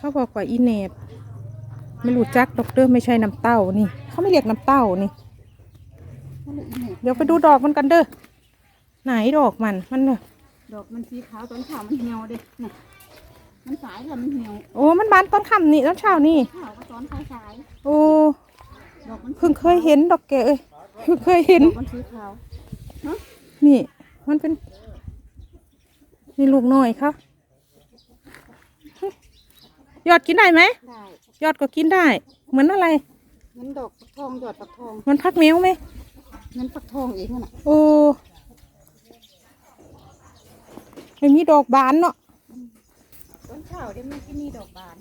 เขาบอกว่าอีเนบไม่รู้จักดอกเตอร์ไม่ใช่น้ำเต้านี่ เขาไม่เรียกน้ำเต้านี่นั่นแหละอีแม่เดี๋ยวไปดูดอกมันกันเด้อไหนดอกมันมันน่ะดอกมันสีขาวตอนเช้ามันเหี่ยวเด้น่ะมันสายแล้วมันเหี่ยวโอ้มันบานตอนค่ำนี่ตอนเช้านี่ขาวก็ตอนสายสายโอ้ๆดอกมันเพิ่งเคยเห็นดอกแกเอ้ยเพิ่งเคยเห็นดอกมันสีขาวนี่ มันเป็นนี่ลูกน้อยครับ ยอดกินได้ไหม ได้ยอดก็กินได้ เหมือนอะไรเงินดอกปักทองยอดปักทองมันพักแมวไหมเงินปักทองเองนั่นน่ะโอ้ไม่มีดอกบานเนาะตอนเช้าเดี๋ยวมันจะมีดอกบาน